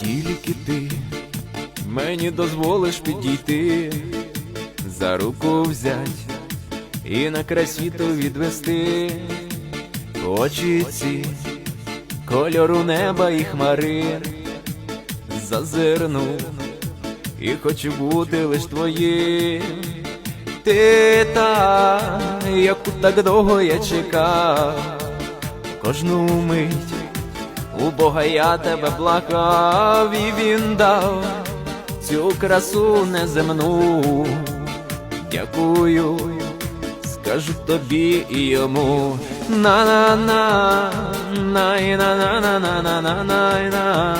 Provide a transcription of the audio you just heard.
Тільки ти мені дозволиш підійти, за руку взять і на красіту відвести очі ці кольору неба і хмарин зазирнув і хочу бути лиш твоїм. Ти та, яку так довго я чекав, кожну мить у Бога я тебе плакав, і він дав. Цю красу неземну. Дякую, скажу тобі і йому. На на на на на на на на на на на